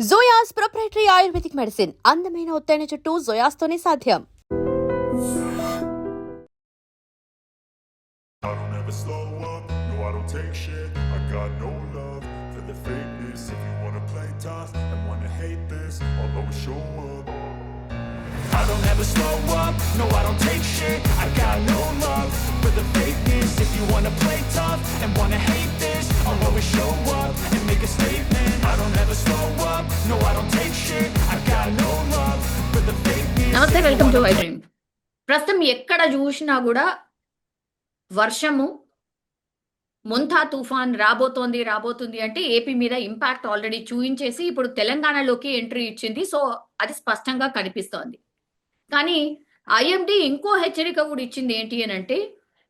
జోయాస్ proprietary ayurvedic medicine అందమైన ఒత్తైన చుట్టూ జోయాస్తోనే సాధ్యం I don't ever slow up, no I don't take shit I got no love for the fakeness If you wanna play tough and wanna hate this I'll always show up I don't ever slow up, no I don't take shit I got no love for the fakeness If you wanna play tough and wanna hate this I'll always show up and make a statement I don't ever slow up, no I don't take shit I got no love for the fakeness నమస్తే welcome to why dream ప్రస్తుతం ఎక్కడ చూసినా కూడా వర్షము మొంతా తుఫాన్ రాబోతోంది రాబోతుంది అంటే ఏపీ మీద ఇంపాక్ట్ ఆల్రెడీ చూయించేసి ఇప్పుడు తెలంగాణలోకి ఎంట్రీ ఇచ్చింది సో అది స్పష్టంగా కనిపిస్తోంది కానీ ఐఎండి ఇంకో హెచ్చరిక కూడా ఇచ్చింది ఏంటి అని అంటే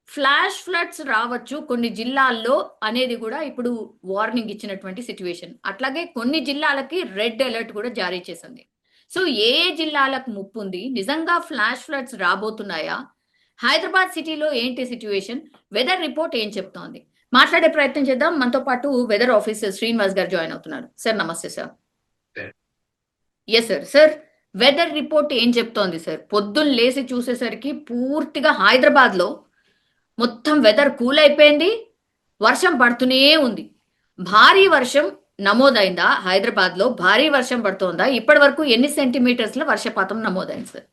ఫ్లాష్ ఫ్లడ్స్ రావచ్చు కొన్ని జిల్లాల్లో అనేది కూడా ఇప్పుడు వార్నింగ్ ఇచ్చినటువంటి సిచ్యువేషన్. అట్లాగే కొన్ని జిల్లాలకి రెడ్ అలర్ట్ కూడా జారీ చేసింది. సో ఏ ఏ జిల్లాలకు ముప్పు ఉంది? నిజంగా ఫ్లాష్ ఫ్లడ్స్ రాబోతున్నాయా? హైదరాబాద్ సిటీలో ఏంటి సిచ్యువేషన్? వెదర్ రిపోర్ట్ ఏం చెప్తోంది? మాట్లాడే ప్రయత్నం చేద్దాం. మనతో పాటు వెదర్ ఆఫీసర్ శ్రీనివాస్ గారు జాయిన్ అవుతున్నారు. సార్ నమస్తే sir. Yes sir sir weather report ఏం చెప్తోంది సార్? పొద్దున్న లేసి చూసేసరికి పూర్తిగా హైదరాబాద్లో మొత్తం వెదర్ కూల్ అయిపోయింది. వర్షం పడుతూనే ఉంది. భారీ వర్షం నమోదైందా? హైదరాబాద్లో భారీ వర్షం పడుతోందా? ఇప్పటి వరకు ఎన్ని సెంటీమీటర్స్లో వర్షపాతం నమోదైంది సార్?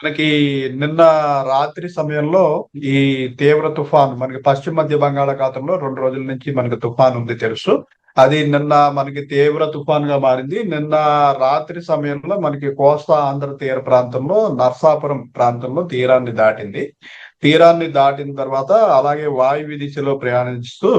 మనకి నిన్న రాత్రి సమయంలో ఈ తీవ్ర తుఫాన్ మనకి పశ్చిమ మధ్య బంగాళాఖాతంలో రెండు రోజుల నుంచి మనకి తుఫాన్ ఉంది తెలుసు. అది నిన్న మనకి తీవ్ర తుఫాన్గా మారింది. నిన్న రాత్రి సమయంలో మనకి కోస్తా ఆంధ్ర తీర ప్రాంతంలో నర్సాపురం ప్రాంతంలో తీరాన్ని దాటింది. తీరాన్ని దాటిన తర్వాత అలాగే వాయువ్య దిశలో ప్రయాణిస్తూ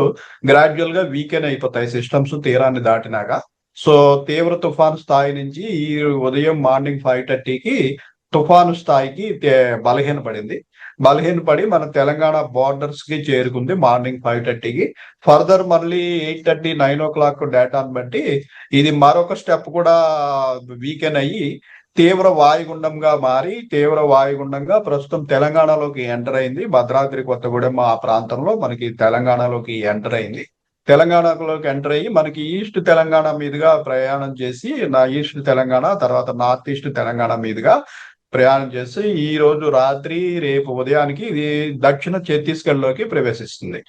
గ్రాడ్యువల్గా వీకెన్ అయిపోతాయి సిస్టమ్స్ తీరాన్ని దాటినాక. సో తీవ్ర తుఫాన్ స్థాయి నుంచి ఈ ఉదయం మార్నింగ్ ఫైవ్ థర్టీకి తుఫాను స్థాయికి బలహీన బలహీనపడింది. బలహీనపడి మన తెలంగాణ బార్డర్స్కి చేరుకుంది మార్నింగ్ ఫైవ్ థర్టీకి ఫర్దర్ మళ్ళీ eight thirty nine o'clock డేటాను బట్టి ఇది మరొక స్టెప్ కూడా వీకెన్ అయ్యి తీవ్ర వాయుగుండంగా మారి తీవ్ర వాయుగుండంగా ప్రస్తుతం తెలంగాణలోకి ఎంటర్ అయింది. భద్రాద్రి కొత్తగూడెం ఆ ప్రాంతంలో మనకి తెలంగాణలోకి ఎంటర్ అయింది. తెలంగాణలోకి ఎంటర్ అయ్యి మనకి ఈస్ట్ తెలంగాణ మీదుగా ప్రయాణం చేసి నా ఈస్ట్ తెలంగాణ తర్వాత నార్త్ ఈస్ట్ తెలంగాణ మీదుగా ప్రయాణం చేసి ఈ రోజు రాత్రి రేపు ఉదయానికి ఇది దక్షిణ ఛత్తీస్గఢ్లోకి ప్రవేశిస్తుంది.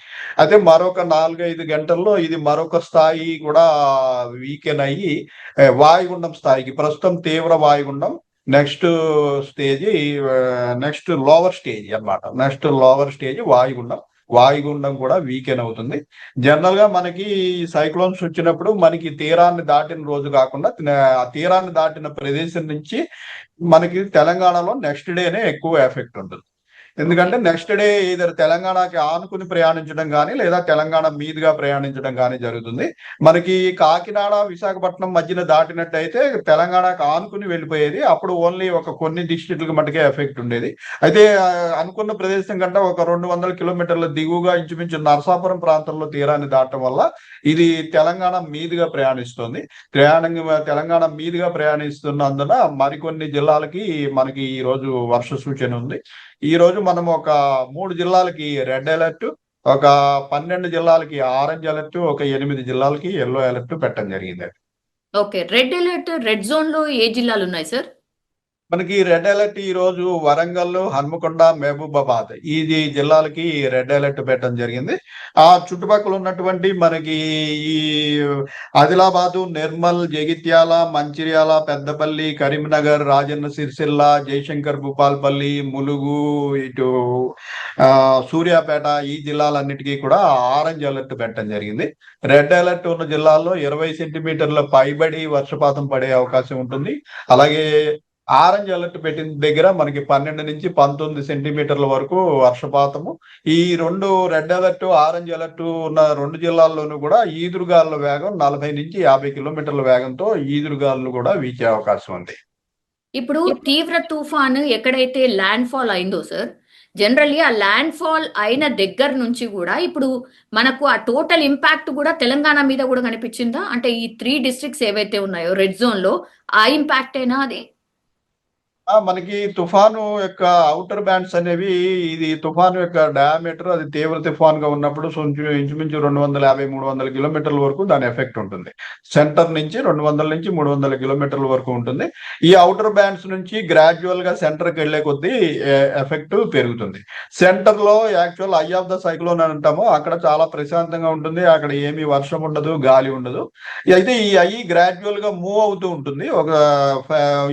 అయితే మరొక నాలుగైదు గంటల్లో ఇది మరొక స్థాయి కూడా వీకెన్ అయ్యి వాయుగుండం స్థాయికి ప్రస్తుతం తీవ్ర వాయుగుండం next stage next lower stage అన్నమాట. నెక్స్ట్ లోవర్ స్టేజ్ వాయుగుండం. వాయుగుండం కూడా వీకెన్ అవుతుంది. జనరల్గా మనకి సైక్లోన్స్ వచ్చినప్పుడు మనకి తీరాన్ని దాటిన రోజు కాకుండా ఆ తీరాన్ని దాటిన ప్రదేశం నుంచి మనకి తెలంగాణలో నెక్స్ట్ డేనే ఎక్కువ ఎఫెక్ట్ ఉంటుంది. ఎందుకంటే నెక్స్ట్ డే ఇద్దరు తెలంగాణకి ఆనుకుని ప్రయాణించడం కానీ లేదా తెలంగాణ మీదుగా ప్రయాణించడం కానీ జరుగుతుంది. మనకి కాకినాడ విశాఖపట్నం మధ్యన దాటినట్టయితే తెలంగాణకు ఆనుకుని వెళ్ళిపోయేది. అప్పుడు ఓన్లీ ఒక కొన్ని డిస్ట్రిక్ట్లకు మటుకే ఎఫెక్ట్ ఉండేది. అయితే అనుకున్న ప్రదేశం కంటే ఒక రెండు వందల కిలోమీటర్ల దిగువగా ఇంచుమించు నరసాపురం ప్రాంతంలో తీరాన్ని దాటడం వల్ల ఇది తెలంగాణ మీదుగా ప్రయాణిస్తుంది. ప్రయాణం తెలంగాణ మీదుగా ప్రయాణిస్తున్నందున మరికొన్ని జిల్లాలకి మనకి ఈ రోజు వర్ష సూచన ఉంది. ఈ రోజు మనం ఒక మూడు జిల్లాలకి రెడ్ అలర్ట్ ఒక పన్నెండు జిల్లాలకి ఆరెంజ్ అలర్ట్ ఒక ఎనిమిది జిల్లాలకి ఎల్లో అలర్ట్ పెట్టడం జరిగింది ఓకే రెడ్ అలర్ట్ రెడ్ జోన్లో ఏ జిల్లాలు ఉన్నాయి సార్? మనకి రెడ్ అలర్ట్ ఈ రోజు వరంగల్ హన్మకొండ మహబూబాబాద్ ఈ జిల్లాలకి రెడ్ అలర్ట్ పెట్టడం జరిగింది. ఆ చుట్టుపక్కల ఉన్నటువంటి మనకి ఈ ఆదిలాబాదు నిర్మల్ జగిత్యాల మంచిర్యాల పెద్దపల్లి కరీంనగర్ రాజన్న సిరిసిల్ల జయశంకర్ భూపాల్పల్లి ములుగు ఇటు ఆ, సూర్యాపేట ఈ జిల్లాలన్నిటికీ కూడా ఆరెంజ్ అలర్ట్ పెట్టడం జరిగింది. రెడ్ అలర్ట్ ఉన్న జిల్లాల్లో ఇరవై సెంటీమీటర్ల పైబడి వర్షపాతం పడే అవకాశం ఉంటుంది. అలాగే ఆరెంజ్ అలర్ట్ పెట్టిన దగ్గర మనకి పన్నెండు నుంచి పంతొమ్మిది సెంటీమీటర్ల వరకు వర్షపాతము. ఈ రెండు రెడ్ అలర్ట్ ఆరెంజ్ అలర్ట్ ఉన్న రెండు జిల్లాల్లోనూ కూడా ఈదురుగాలుల వేగం నలభై నుంచి యాభై కిలోమీటర్ల వేగంతో ఈదురుగాలు కూడా వీచే అవకాశం ఉంది. ఇప్పుడు తీవ్ర తుఫాన్ ఎక్కడైతే ల్యాండ్ ఫాల్ అయిందో సార్ జనరల్లీ ఆ ల్యాండ్ ఫాల్ అయిన దగ్గర నుంచి కూడా ఇప్పుడు మనకు ఆ టోటల్ ఇంపాక్ట్ కూడా తెలంగాణ మీద కూడా కనిపించిందా? అంటే ఈ త్రీ డిస్ట్రిక్ట్స్ ఏవైతే ఉన్నాయో రెడ్ జోన్లో ఆ ఇంపాక్ట్ అయినా అది? మనకి తుఫాను యొక్క అవుటర్ బ్యాండ్స్ అనేవి ఇది తుఫాను యొక్క డయామీటర్ అది తీవ్ర తుఫాన్గా ఉన్నప్పుడు ఇంచుమించు రెండు వందల యాభై మూడు వందల కిలోమీటర్ల వరకు దాని ఎఫెక్ట్ ఉంటుంది. సెంటర్ నుంచి రెండు వందల నుంచి మూడు వందల కిలోమీటర్ల వరకు ఉంటుంది. ఈ అవుటర్ బ్యాండ్స్ నుంచి గ్రాడ్యువల్గా సెంటర్కి వెళ్ళే కొద్దీ ఎఫెక్ట్ పెరుగుతుంది. సెంటర్లో actual eye of the cyclone అని అంటాము. అక్కడ చాలా ప్రశాంతంగా ఉంటుంది. అక్కడ ఏమీ వర్షం ఉండదు గాలి ఉండదు. అయితే ఈ ఐ గ్రాడ్యువల్గా మూవ్ అవుతూ ఉంటుంది. ఒక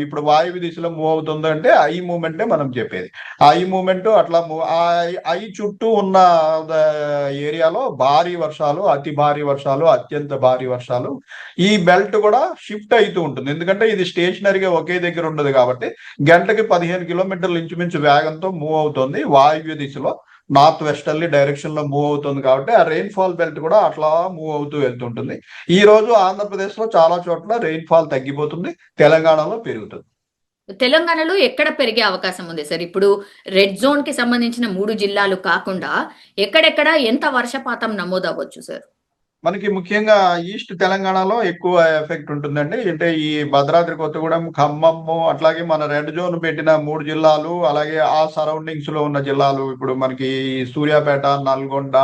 ఇప్పుడు వాయువు దిశలో మూవ్ జరుగుతుందో అంటే ఐ మూమెంటే మనం చెప్పేది. ఐ మూమెంట్ అట్లా ఐ చుట్టూ ఉన్న ఏరియాలో భారీ వర్షాలు అతి భారీ వర్షాలు అత్యంత భారీ వర్షాలు ఈ బెల్ట్ కూడా షిఫ్ట్ అవుతూ ఉంటుంది. ఎందుకంటే ఇది స్టేషనరీగా ఒకే దగ్గర ఉండదు కాబట్టి గంటకి పదిహేను కిలోమీటర్లు ఇంచుమించు వేగంతో మూవ్ అవుతుంది. వాయువ్య దిశలో నార్త్ వెస్టర్లీ డైరెక్షన్లో మూవ్ అవుతుంది కాబట్టి ఆ రెయిన్ ఫాల్ బెల్ట్ కూడా అట్లా మూవ్ అవుతూ వెళ్తుంటుంది. ఈ రోజు ఆంధ్రప్రదేశ్లో చాలా చోట్ల రెయిన్ ఫాల్ తగ్గిపోతుంది. తెలంగాణలో పెరుగుతుంది. తెలంగాణలో ఎక్కడ పెరిగే అవకాశం ఉంది సార్? ఇప్పుడు రెడ్ జోన్కి సంబంధించిన మూడు జిల్లాలు కాకుండా ఎక్కడెక్కడ ఎంత వర్షపాతం నమోదవ్వచ్చు సార్? మనకి ముఖ్యంగా ఈస్ట్ తెలంగాణలో ఎక్కువ ఎఫెక్ట్ ఉంటుందండి. అంటే ఈ భద్రాద్రి కొత్తగూడెం ఖమ్మము అట్లాగే మన రెడ్ జోన్ పెట్టిన మూడు జిల్లాలు అలాగే ఆ సరౌండింగ్స్లో ఉన్న జిల్లాలు ఇప్పుడు మనకి సూర్యాపేట నల్గొండ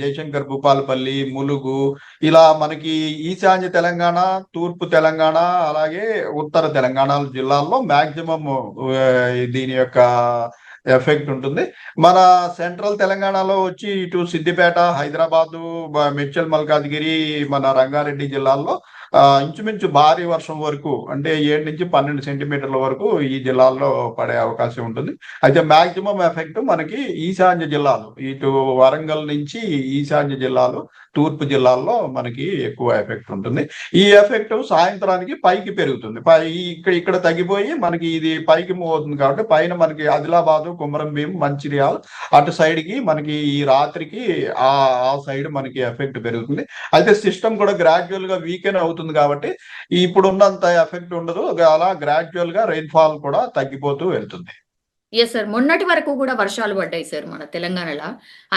జయశంకర్ భూపాలపల్లి ములుగు ఇలా మనకి ఈశాన్య తెలంగాణ తూర్పు తెలంగాణ అలాగే ఉత్తర తెలంగాణ జిల్లాల్లో మాక్సిమం దీని యొక్క ఎఫెక్ట్ ఉంటుంది. మన సెంట్రల్ తెలంగాణలో వచ్చి ఇటు సిద్దిపేట హైదరాబాదు మిర్చల్ మల్కాజ్గిరి మన రంగారెడ్డి జిల్లాల్లో ఇంచుమించు భారీ వర్షం వరకు అంటే ఏడు నుంచి పన్నెండు సెంటీమీటర్ల వరకు ఈ జిల్లాల్లో పడే అవకాశం ఉంటుంది. అయితే మాక్సిమం ఎఫెక్ట్ మనకి ఈశాన్య జిల్లాలు ఇటు వరంగల్ నుంచి ఈశాన్య జిల్లాలు తూర్పు జిల్లాల్లో మనకి ఎక్కువ ఎఫెక్ట్ ఉంటుంది. ఈ ఎఫెక్ట్ సాయంత్రానికి పైకి పెరుగుతుంది. పై ఇక్కడ ఇక్కడ తగ్గిపోయి మనకి ఇది పైకి మూవ్ అవుతుంది కాబట్టి పైన మనకి ఆదిలాబాదు కుమరం భీం మంచిర్యాల అటు సైడ్కి మనకి ఈ రాత్రికి ఆ ఆ సైడ్ మనకి ఎఫెక్ట్ పెరుగుతుంది. అయితే సిస్టమ్ కూడా గ్రాడ్యువల్గా వీకెన్ అవుతుంది కాబట్టి ఇప్పుడు ఉన్నంత ఎఫెక్ట్ ఉండదు. అలా గ్రాడ్యువల్గా రెయిన్ ఫాల్ కూడా తగ్గిపోతూ వెళ్తుంది. ఎస్ సార్ మొన్నటి వరకు కూడా వర్షాలు పడ్డాయి సార్ మన తెలంగాణలో.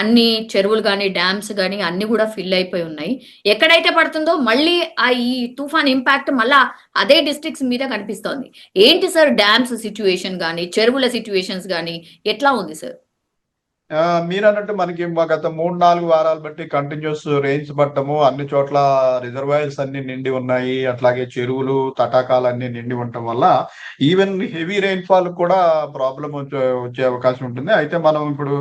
అన్ని చెరువులు కానీ డ్యామ్స్ కానీ అన్ని కూడా ఫిల్ అయిపోయి ఉన్నాయి. ఎక్కడైతే పడుతుందో మళ్ళీ ఆ ఈ తుఫాన్ ఇంపాక్ట్ మళ్ళా అదే డిస్ట్రిక్ట్స్ మీద కనిపిస్తోంది. ఏంటి సార్ డ్యామ్స్ సిచ్యువేషన్ కానీ చెరువుల సిచ్యువేషన్స్ కానీ ఎట్లా ఉంది సార్ మీరు అన్నట్టు మనకి గత మూడు నాలుగు వారాలు బట్టి కంటిన్యూస్ రేంజ్ పట్టము అన్ని చోట్ల రిజర్వాయర్స్ అన్ని నిండి ఉన్నాయి అట్లాగే చెరువులు తటాకాలు అన్ని నిండి ఉండటం వల్ల ఈవెన్ హెవీ రెయిన్ ఫాల్ కూడా ప్రాబ్లం వచ్చే అవకాశం ఉంటుంది. అయితే మనం ఇప్పుడు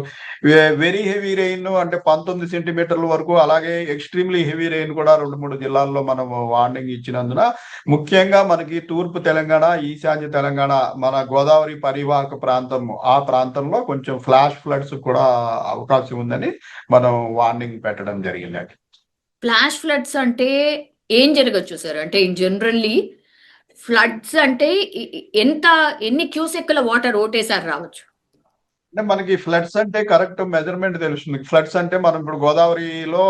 వెరీ హెవీ రెయిన్ అంటే పంతొమ్మిది సెంటీమీటర్ల వరకు అలాగే ఎక్స్ట్రీమ్లీ హెవీ రెయిన్ కూడా రెండు మూడు జిల్లాల్లో మనం వార్నింగ్ ఇచ్చినందున ముఖ్యంగా మనకి తూర్పు తెలంగాణ ఈశాన్య తెలంగాణ మన గోదావరి పరివాహక ప్రాంతము ఆ ప్రాంతంలో కొంచెం ఫ్లాష్ ఫ్లడ్స్ కూడా అవకాశం ఉందని మనం వార్నింగ్ పెట్టడం జరిగింది ఫ్లాష్ ఫ్లడ్స్ అంటే ఏం జరగచ్చు సార్? అంటే ఇన్ జనరల్లీ ఫ్లడ్స్ అంటే ఎంత ఎన్ని క్యూసెక్కుల వాటర్ ఓటేసారి రావచ్చు? అంటే మనకి ఫ్లడ్స్ అంటే కరెక్ట్ మెజర్మెంట్ తెలుస్తుంది. ఫ్లడ్స్ అంటే మనం ఇప్పుడు గోదావరిలో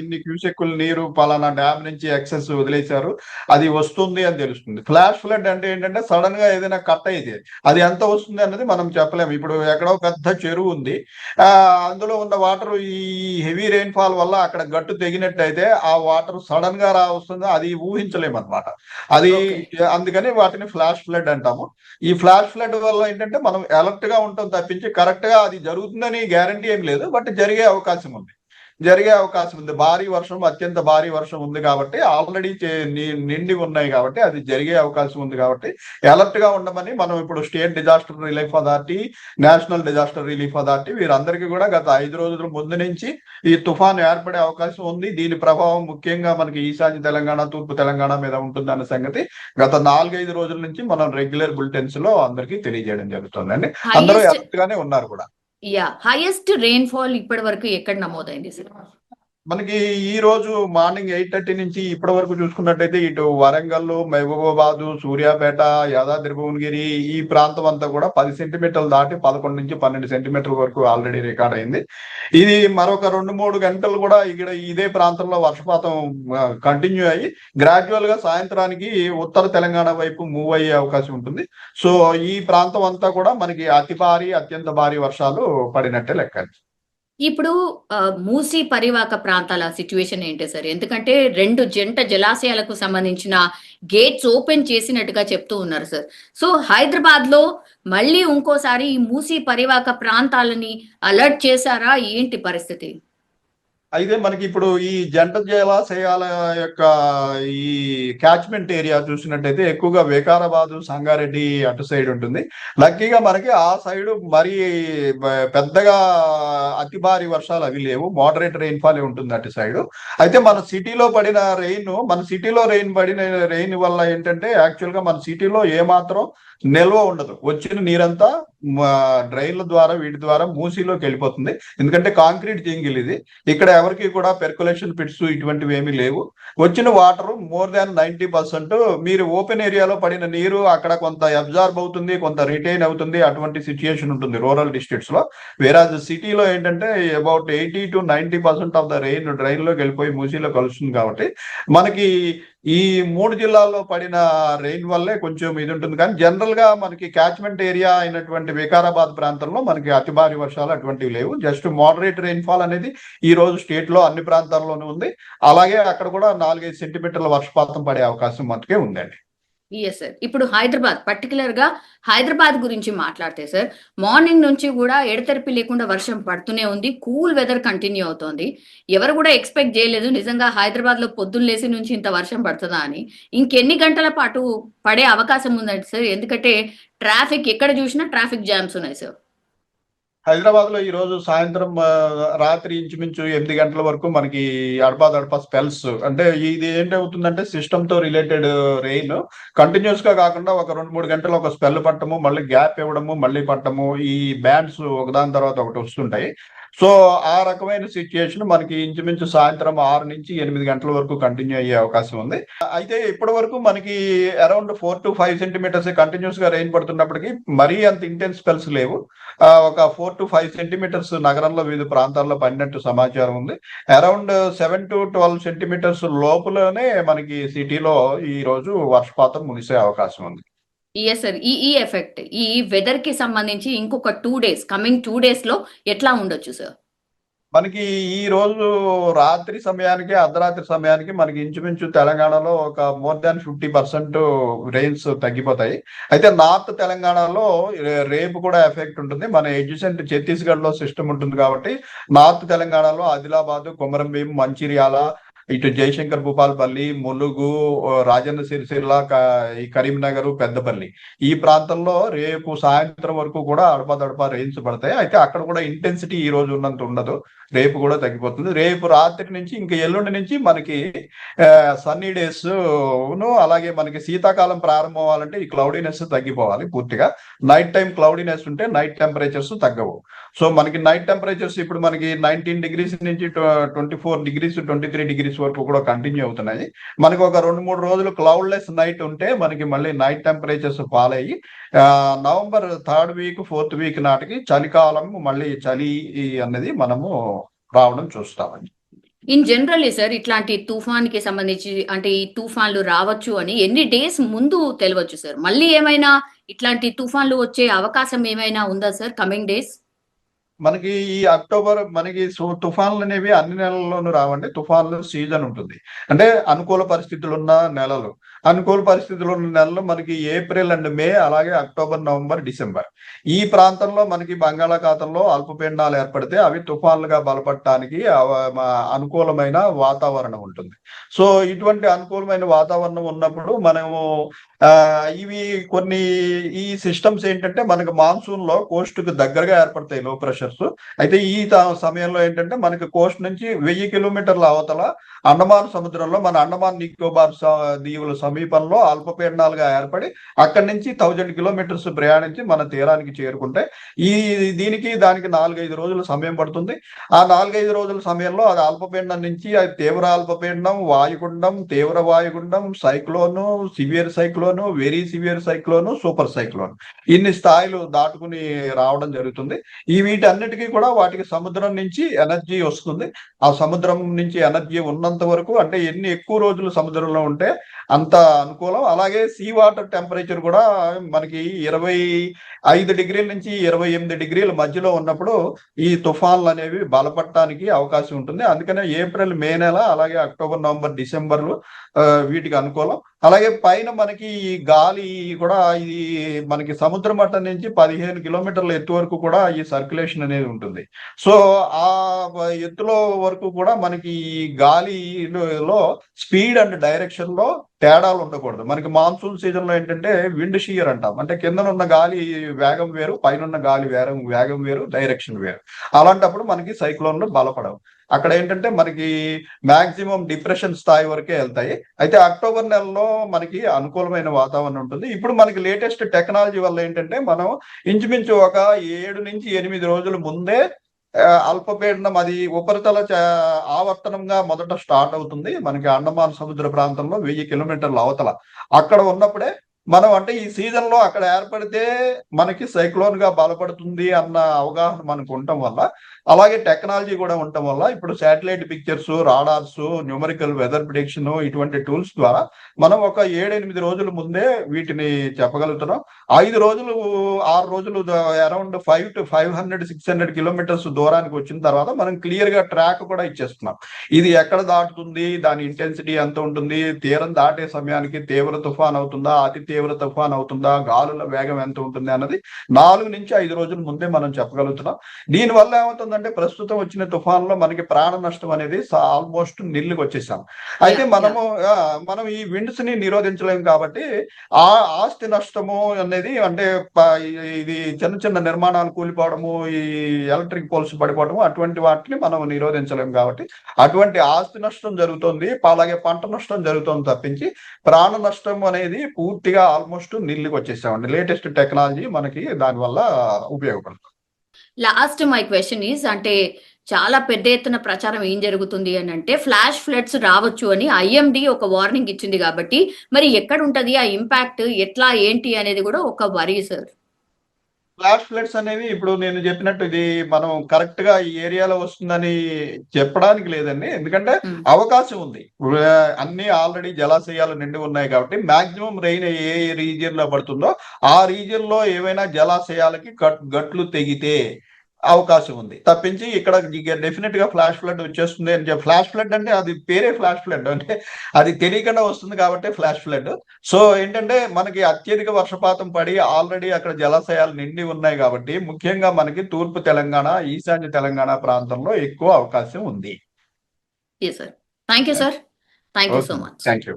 ఇన్ని క్యూసెక్కుల నీరు పలానా డ్యామ్ నుంచి ఎక్సెస్ వదిలేశారు అది వస్తుంది అని తెలుస్తుంది. ఫ్లాష్ ఫ్లడ్ అంటే ఏంటంటే సడన్గా ఏదైనా కట్ అయితే అది ఎంత వస్తుంది అన్నది మనం చెప్పలేము. ఇప్పుడు ఎక్కడో పెద్ద చెరువు ఉంది ఆ అందులో ఉన్న వాటర్ ఈ హెవీ రెయిన్ ఫాల్ వల్ల అక్కడ గట్టు తెగినట్టయితే ఆ వాటర్ సడన్గా రా వస్తుంది అది ఊహించలేము అనమాట అది అందుకని వాటిని ఫ్లాష్ ఫ్లడ్ అంటాము. ఈ ఫ్లాష్ ఫ్లడ్ వల్ల ఏంటంటే మనం అలర్ట్గా ఉంటాం తప్పించి కరెక్ట్గా అది జరుగుతుందని గ్యారంటీ ఏం లేదు బట్ జరిగే అవకాశం ఉంది. జరిగే అవకాశం ఉంది. భారీ వర్షం అత్యంత భారీ వర్షం ఉంది కాబట్టి ఆల్రెడీ నిండి ఉన్నాయి కాబట్టి అది జరిగే అవకాశం ఉంది కాబట్టి అలర్ట్గా ఉండమని మనం ఇప్పుడు state disaster relief authority national disaster relief authority వీరందరికీ కూడా గత ఐదు రోజుల ముందు నుంచి ఈ తుఫాను ఏర్పడే అవకాశం ఉంది. దీని ప్రభావం ముఖ్యంగా మనకి ఈశాన్య తెలంగాణ తూర్పు తెలంగాణ మీద ఉంటుంది అన్న సంగతి. గత నాలుగైదు రోజుల నుంచి మనం రెగ్యులర్ బులెటిన్స్లో అందరికీ తెలియజేయడం జరుగుతుందండి. అందరూ అలర్ట్ గానే ఉన్నారు కూడా. యా హైయెస్ట్ రెయిన్ ఫాల్ ఇప్పటి వరకు ఎక్కడ నమోదైంది సార్ మనకి ఈ రోజు మార్నింగ్ ఎయిట్ థర్టీ నుంచి ఇప్పటి వరకు చూసుకున్నట్టయితే ఇటు వరంగల్ మహబూబాబాద్ సూర్యాపేట యాదాద్రి భువనగిరి ఈ ప్రాంతం అంతా కూడా పది సెంటీమీటర్లు దాటి పదకొండు నుంచి పన్నెండు సెంటీమీటర్ల వరకు ఆల్రెడీ రికార్డ్ అయింది. ఇది మరొక రెండు మూడు గంటలు కూడా ఇక్కడ ఇదే ప్రాంతంలో వర్షపాతం కంటిన్యూ అయ్యి గ్రాడ్యువల్గా సాయంత్రానికి ఉత్తర తెలంగాణ వైపు మూవ్ అయ్యే అవకాశం ఉంటుంది. సో ఈ ప్రాంతం అంతా కూడా మనకి అతి భారీ అత్యంత భారీ వర్షాలు పడినట్టే లెక్క ఇప్పుడు ఆ, మూసీ పరివాక ప్రాంతాల సిచ్యువేషన్ ఏంటి సార్? ఎందుకంటే రెండు జంట జలాశయాలకు సంబంధించిన గేట్స్ ఓపెన్ చేసినట్టుగా చెప్తూ ఉన్నారు సార్. సో హైదరాబాద్లో మళ్ళీ ఇంకోసారి ఈ మూసీ పరివాక ప్రాంతాలని అలర్ట్ చేశారా? ఏంటి పరిస్థితి? అయితే మనకి ఇప్పుడు ఈ జంట జలాశయాల యొక్క ఈ క్యాచ్మెంట్ ఏరియా చూసినట్టయితే ఎక్కువగా వికారాబాదు సంగారెడ్డి అటు సైడ్ ఉంటుంది. లక్కీగా మనకి ఆ సైడ్ మరి పెద్దగా అతి భారీ వర్షాలు అవి లేవు. మోడరేట్ రెయిన్ఫాల్ ఉంటుంది అటు సైడ్ అయితే మన సిటీలో పడిన రెయిన్ మన సిటీలో రెయిన్ పడిన రెయిన్ వల్ల ఏంటంటే యాక్చువల్గా మన సిటీలో ఏమాత్రం నిల్వ ఉండదు. వచ్చిన నీరంతా డ్రైన్ల ద్వారా వీటి ద్వారా మూసీలోకి వెళ్ళిపోతుంది. ఎందుకంటే కాంక్రీట్ జింగిల్ ఇది. ఇక్కడ ఎవరికి కూడా పెర్కులేషన్ పిట్స్ ఇటువంటివి ఏమీ లేవు. వచ్చిన water more than ninety percent మీరు ఓపెన్ ఏరియాలో పడిన నీరు అక్కడ కొంత అబ్జార్బ్ అవుతుంది కొంత రిటైన్ అవుతుంది అటువంటి సిచ్యుయేషన్ ఉంటుంది రూరల్ డిస్ట్రిక్ట్స్లో. వేరాజ్ సిటీలో ఏంటంటే about eighty to ninety percent of the rain డ్రైన్లోకి వెళ్ళిపోయి మూసీలో కలుస్తుంది కాబట్టి మనకి ఈ మూడు జిల్లాల్లో పడిన రెయిన్ వల్లే కొంచెం ఇది ఉంటుంది. కానీ జనరల్గా మనకి క్యాచ్మెంట్ ఏరియా అయినటువంటి వికారాబాద్ ప్రాంతంలో మనకి అతి భారీ వర్షాలు అటువంటివి లేవు. జస్ట్ మోడరేట్ రెయిన్ ఫాల్ అనేది ఈ రోజు స్టేట్లో అన్ని ప్రాంతాల్లోనూ ఉంది. అలాగే అక్కడ కూడా నాలుగైదు సెంటీమీటర్ల వర్షపాతం పడే అవకాశం మనకి ఉందండి. ఎస్ సార్ ఇప్పుడు హైదరాబాద్ పర్టికులర్గా హైదరాబాద్ గురించి మాట్లాడితే సార్ మార్నింగ్ నుంచి కూడా ఎడతెరిపి లేకుండా వర్షం పడుతూనే ఉంది. కూల్ వెదర్ కంటిన్యూ అవుతోంది. ఎవరు కూడా ఎక్స్పెక్ట్ చేయలేదు. నిజంగా హైదరాబాద్లో పొద్దున్న లేసి నుంచి ఇంత వర్షం పడుతుందా అని. ఇంకెన్ని గంటల పాటు పడే అవకాశం ఉందండి సార్ ఎందుకంటే ట్రాఫిక్ ఎక్కడ చూసినా ట్రాఫిక్ జామ్స్ ఉన్నాయి సార్ హైదరాబాద్లో ఈ రోజు సాయంత్రం రాత్రి ఇంచుమించు ఎనిమిది గంటల వరకు మనకి అడపా దడపా స్పెల్స్ అంటే ఇది ఏంటవుతుందంటే సిస్టమ్తో రిలేటెడ్ రెయిన్. కంటిన్యూస్గా కాకుండా ఒక రెండు మూడు గంటలు ఒక స్పెల్ పట్టము మళ్ళీ గ్యాప్ ఇవ్వడము మళ్ళీ పట్టము ఈ బ్యాండ్స్ ఒకదాని తర్వాత ఒకటి వస్తుంటాయి. సో ఆ రకమైన సిచ్యుయేషన్ మనకి ఇంచుమించు సాయంత్రం ఆరు నుంచి ఎనిమిది గంటల వరకు కంటిన్యూ అయ్యే అవకాశం ఉంది. అయితే ఇప్పటి వరకు మనకి around four to five centimetres కంటిన్యూస్గా రెయిన్ పడుతున్నప్పటికీ మరీ అంత ఇంటెన్స్ స్పెల్స్ లేవు. ఒక ఫోర్ టు ఫైవ్ సెంటీమీటర్స్ నగరంలో వివిధ ప్రాంతాల్లో పడినట్టు సమాచారం ఉంది. Around seven to twelve centimetres లోపలనే మనకి సిటీలో ఈ రోజు వర్షపాతం ముగిసే అవకాశం ఉంది. ఎస్ సార్ ఈ ఈ ఎఫెక్ట్ ఈ వెదర్కి సంబంధించి ఇంకొక టూ డేస్ కమింగ్ టూ డేస్లో ఎట్లా ఉండొచ్చు సార్ మనకి ఈ రోజు రాత్రి సమయానికి అర్ధరాత్రి సమయానికి మనకి ఇంచుమించు తెలంగాణలో ఒక more than fifty percent rains తగ్గిపోతాయి. అయితే నార్త్ తెలంగాణలో రేపు కూడా ఎఫెక్ట్ ఉంటుంది. మన ఎడ్యుసెంట్ ఛత్తీస్గఢ్లో సిస్టమ్ ఉంటుంది కాబట్టి నార్త్ తెలంగాణలో ఆదిలాబాద్ కొమరంభీం మంచిర్యాల ఇటు జయశంకర్ భూపాల్పల్లి ములుగు రాజన్న సిరిసిల్ల ఈ కరీంనగర్ పెద్దపల్లి. ఈ ప్రాంతంలో రేపు సాయంత్రం వరకు కూడా అడపదడప రెయిన్స్ పడతాయి. అయితే అక్కడ కూడా ఇంటెన్సిటీ ఈ రోజు ఉన్నంత ఉండదు. రేపు కూడా తగ్గిపోతుంది. రేపు రాత్రి నుంచి ఇంకా ఎల్లుండి నుంచి మనకి సన్నీ డేస్ను అలాగే మనకి శీతాకాలం ప్రారంభం అవ్వాలంటే ఈ క్లౌడీనెస్ తగ్గిపోవాలి పూర్తిగా. నైట్ టైం క్లౌడీనెస్ ఉంటే నైట్ టెంపరేచర్స్ తగ్గవు. సో మనకి నైట్ టెంపరేచర్స్ ఇప్పుడు మనకి నైన్టీన్ డిగ్రీస్ నుంచి twenty four degrees twenty three degrees వరకు కూడా కంటిన్యూ అవుతున్నాయి. మనకి ఒక రెండు మూడు రోజులు క్లౌడ్లెస్ నైట్ ఉంటే మనకి మళ్ళీ నైట్ టెంపరేచర్స్ ఫాల్ అయ్యి November third week fourth week నాటికి చలికాలం మళ్ళీ చలి అన్నది మనము రావడం చూస్తామండి. ఇన్ జనరల్లీ సార్ ఇట్లాంటి తుఫాన్కి సంబంధించి అంటే ఈ తుఫాన్లు రావచ్చు అని ఎన్ని డేస్ ముందు తెలియవచ్చు సార్? మళ్ళీ ఏమైనా ఇట్లాంటి తుఫాన్లు వచ్చే అవకాశం ఏమైనా ఉందా సార్ కమింగ్ డేస్ మనకి ఈ అక్టోబర్ మనకి తుఫాన్లు అనేవి అన్ని నెలల్లోనూ రావండి. తుఫాన్లు సీజన్ ఉంటుంది. అంటే అనుకూల పరిస్థితులు ఉన్న నెలలు. అనుకూల పరిస్థితులు ఉన్న నెలలు మనకి ఏప్రిల్ అండ్ మే అలాగే అక్టోబర్ నవంబర్ డిసెంబర్. ఈ ప్రాంతంలో మనకి బంగాళాఖాతంలో అల్పపీండాలు ఏర్పడితే అవి తుఫాన్లుగా బలపడటానికి అనుకూలమైన వాతావరణం ఉంటుంది. సో ఇటువంటి అనుకూలమైన వాతావరణం ఉన్నప్పుడు మనము ఇవి కొన్ని ఈ సిస్టమ్స్ ఏంటంటే మనకి మాన్సూన్లో కోస్ట్కు దగ్గరగా ఏర్పడతాయి లో ప్రెషర్స్ అయితే ఈ త- సమయంలో ఏంటంటే మనకి కోస్ట్ నుంచి వెయ్యి కిలోమీటర్ల అవతల అండమాన్ సముద్రంలో మన అండమాన్ నికోబార్ దీవుల సమీపంలో అల్పపీడనాలుగా ఏర్పడి అక్కడి నుంచి థౌజండ్ కిలోమీటర్స్ ప్రయాణించి మన తీరానికి చేరుకుంటే ఈ దీనికి దానికి నాలుగైదు రోజుల సమయం పడుతుంది. ఆ నాలుగైదు రోజుల సమయంలో అది అల్పపీడనం నుంచి అది తీవ్ర అల్పపీడనం వాయుగుండం తీవ్ర వాయుగుండం cyclone severe cyclone very severe cyclone super cyclone. ఇన్ని స్థాయిలు దాటుకుని రావడం జరుగుతుంది. ఈ వీటి వీటన్నిటికీ కూడా వాటికి సముద్రం నుంచి ఎనర్జీ వస్తుంది. ఆ సముద్రం నుంచి ఎనర్జీ ఉన్నంత వరకు అంటే ఎన్ని ఎక్కువ రోజులు సముద్రంలో ఉంటే అంత అనుకూలం. అలాగే సీ వాటర్ టెంపరేచర్ కూడా మనకి ఇరవై ఐదు డిగ్రీల నుంచి ఇరవై ఎనిమిది డిగ్రీల మధ్యలో ఉన్నప్పుడు ఈ తుఫాన్లు అనేవి బలపడటానికి అవకాశం ఉంటుంది. అందుకనే ఏప్రిల్ మే నెల అలాగే అక్టోబర్ నవంబర్ డిసెంబర్లు వీటికి అనుకూలం. అలాగే పైన మనకి ఈ గాలి కూడా ఇది మనకి సముద్ర మట్టం నుంచి పదిహేను కిలోమీటర్ల ఎత్తు వరకు కూడా ఈ సర్క్యులేషన్ అనేది ఉంటుంది. సో ఆ ఎత్తులో వరకు కూడా మనకి ఈ గాలిలో స్పీడ్ అండ్ డైరెక్షన్లో తేడాలు ఉండకూడదు. మనకి మాన్సూన్ సీజన్లో ఏంటంటే విండ్ షియర్ అంటాం. అంటే కింద ఉన్న గాలి వేగం వేరు పైన ఉన్న గాలి వేగం వేగం వేరు డైరెక్షన్ వేరు. అలాంటప్పుడు మనకి సైక్లోన్లు బలపడవు. అక్కడ ఏంటంటే మనకి మాక్సిమం డిప్రెషన్ స్థాయి వరకే వెళ్తాయి. అయితే అక్టోబర్ నెలలో మనకి అనుకూలమైన వాతావరణం ఉంటుంది. ఇప్పుడు మనకి లేటెస్ట్ టెక్నాలజీ వల్ల ఏంటంటే మనం ఇంచుమించు ఒక ఏడు నుంచి ఎనిమిది రోజుల ముందే అల్పపీడనం అది ఉపరితల ఆవర్తనంగా మొదట స్టార్ట్ అవుతుంది. మనకి అండమాన్ సముద్ర ప్రాంతంలో వెయ్యి కిలోమీటర్ల అవతల. అక్కడ ఉన్నప్పుడే మనం అంటే ఈ సీజన్లో అక్కడ ఏర్పడితే మనకి సైక్లోన్గా బలపడుతుంది అన్న అవగాహన మనకు ఉండటం వల్ల అలాగే టెక్నాలజీ కూడా ఉండటం వల్ల ఇప్పుడు satellite pictures radars numerical weather prediction ఇటువంటి టూల్స్ ద్వారా మనం ఒక ఏడెనిమిది రోజుల ముందే వీటిని చెప్పగలుగుతున్నాం. ఐదు రోజులు ఆరు రోజులు around five to five hundred six hundred kilometres దూరానికి వచ్చిన తర్వాత మనం క్లియర్గా ట్రాక్ కూడా ఇచ్చేస్తున్నాం. ఇది ఎక్కడ దాటుతుంది దాని ఇంటెన్సిటీ ఎంత ఉంటుంది తీరం దాటే సమయానికి తీవ్ర తుఫాన్ అవుతుందా అతి తీవ్ర తుఫాన్ అవుతుందా? గాలుల వేగం ఎంత ఉంటుంది అన్నది నాలుగు నుంచి ఐదు రోజుల ముందే మనం చెప్పగలుగుతున్నాం. దీని వల్ల ఏమవుతుందంటే ప్రస్తుతం వచ్చిన తుఫాన్లో మనకి ప్రాణ నష్టం అనేది ఆల్మోస్ట్ నిల్లుకి వచ్చేసాం అయితే మనము మనం ఈ విండ్స్ని నిరోధించలేము కాబట్టి ఆ ఆస్తి నష్టము అనేది అంటే ఇది చిన్న చిన్న నిర్మాణాలు కూలిపోవడము ఈ ఎలక్ట్రిక్ పోల్స్ పడిపోవడము అటువంటి వాటిని మనం నిరోధించలేము కాబట్టి అటువంటి ఆస్తి నష్టం జరుగుతుంది. అలాగే పంట నష్టం జరుగుతుంది తప్పించి ప్రాణ నష్టం అనేది పూర్తిగా ఆల్మోస్ట్ నిల్లుకి వచ్చేసామండి. లేటెస్ట్ టెక్నాలజీ మనకి దానివల్ల ఉపయోగపడుతుంది. లాస్ట్ మై క్వశ్చన్ ఈజ్ అంటే చాలా పెద్ద ఎత్తున ప్రచారం ఏం జరుగుతుంది అని అంటే ఫ్లాష్ ఫ్లడ్స్ రావచ్చు అని ఐఎండి ఒక వార్నింగ్ ఇచ్చింది కాబట్టి మరి ఎక్కడ ఉంటది? ఆ ఇంపాక్ట్ ఎట్లా ఏంటి అనేది కూడా ఒక వరీ సార్ ఫ్లాష్ ఫ్లడ్స్ అనేవి ఇప్పుడు నేను చెప్పినట్టు ఇది మనం కరెక్ట్గా ఈ ఏరియాలో వస్తుందని చెప్పడానికి లేదండి ఎందుకంటే. అవకాశం ఉంది అన్ని ఆల్రెడీ జలాశయాలు నిండి ఉన్నాయి కాబట్టి మాక్సిమం రెయిన్ ఏ రీజియన్లో పడుతుందో ఆ రీజియన్లో ఏవైనా జలాశయాలకి గట్- గట్లు తెగితే అవకాశం ఉంది. తప్పించి ఇక్కడ డెఫినెట్గా ఫ్లాష్ ఫ్లడ్ వచ్చేస్తుంది అని చెప్పి ఫ్లాష్ ఫ్లడ్ అంటే అది పేరే ఫ్లాష్ ఫ్లడ్ అంటే అది తెలియకుండా వస్తుంది కాబట్టి ఫ్లాష్ ఫ్లడ్ సో ఏంటంటే మనకి అత్యధిక వర్షపాతం పడి ఆల్రెడీ అక్కడ జలాశయాలు నిండి ఉన్నాయి కాబట్టి ముఖ్యంగా మనకి తూర్పు తెలంగాణ ఈశాన్య తెలంగాణ ప్రాంతంలో ఎక్కువ అవకాశం ఉంది. Thank you sir thank you so much thank you